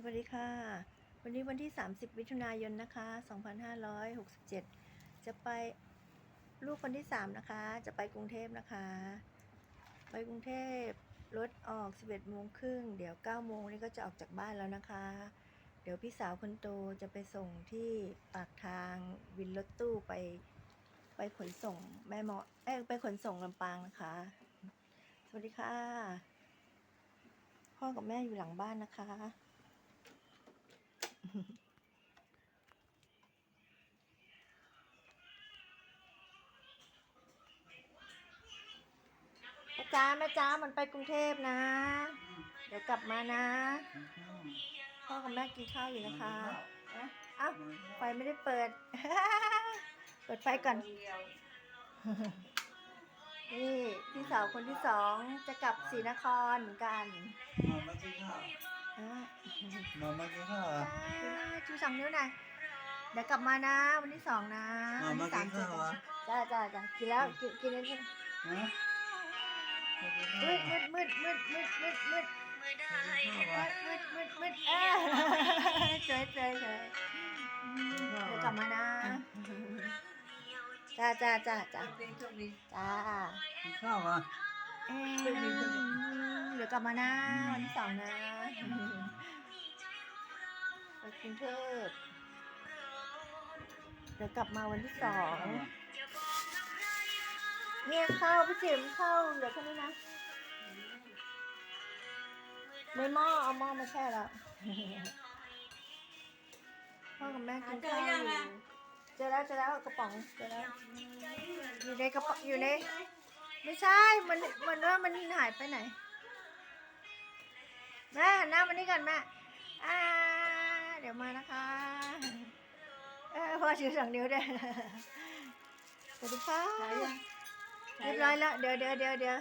สวัสดีค่ะ วันนี้วันที่ 30มิถุนายนนะคะ 2567 จะไปลูกคนที่ 3 นะคะ จะไปกรุงเทพนะคะ ไปกรุงเทพรถออก 11โมงครึ่งเดี๋ยว9โมงนี้ก็จะออกจากบ้านแล้วนะคะ เดี๋ยวพี่สาวคนโตจะไปส่งที่ปากทางวินรถตู้ไปไปขนส่งแม่หมอเอ้ไปขนส่งลำปางนะคะ สวัสดีค่ะพ่อกับแม่อยู่หลังบ้านนะคะ จ้าแม่จ้ามันไปกรุงเทพนะ เดี๋ยวกลับมานะพ่อกับแม่กินข้าวอยู่นะคะเอ๊ะเอ้าไฟไม่ได้เปิด เปิดไฟก่อน นี่พี่สาวคนที่สองจะกลับศรีนครเหมือนกันมามากินข้าวอะมามากินข้าวอะจ้าชูสองนิ้วหน่อยเดี๋ยวกลับมานะ วันที่สองนะมาวันมาที่สามกินเจอข้าวกันอะจ้าจ้าจ้ากินแล้วกินกินแล้วฮะมืดมืด มืดมืดมืดมืดมืดมากินข้าวอะมืดมืดมืดเออเจอเจอเจอเดี๋ยวกลับมานะจ้าจ้าจ้าจ้าโชคดีโชคดีจ้าข้าวอะเดี๋ยวกลับมานะวันที่สองนะไปกรุงเทพเดี๋ยวกลับมาวันที่สองเนี่ยข้าวพี่จิ๋มข้าวเหลือแค่นี้นะ ในหม้อเอาหม้อมาแช่แล้วพ่อกับแม่กินข้าวอยู่เจอแล้วเจอแล้วกระป๋องเจอแล้วอยู่ในกระป๋องอยู่ในไม่ใช่มันมันว่ามันหายไปไหนแม่หันหน้ามานี่กันแม่อ่าเดี๋ยวมานะคะเออพ่อชูสองนิ้วด้วยสวัสดีค่ะเรียบร้อยแล้วเดี๋ยวเดี๋ยวเดี๋ยวเดี๋ยว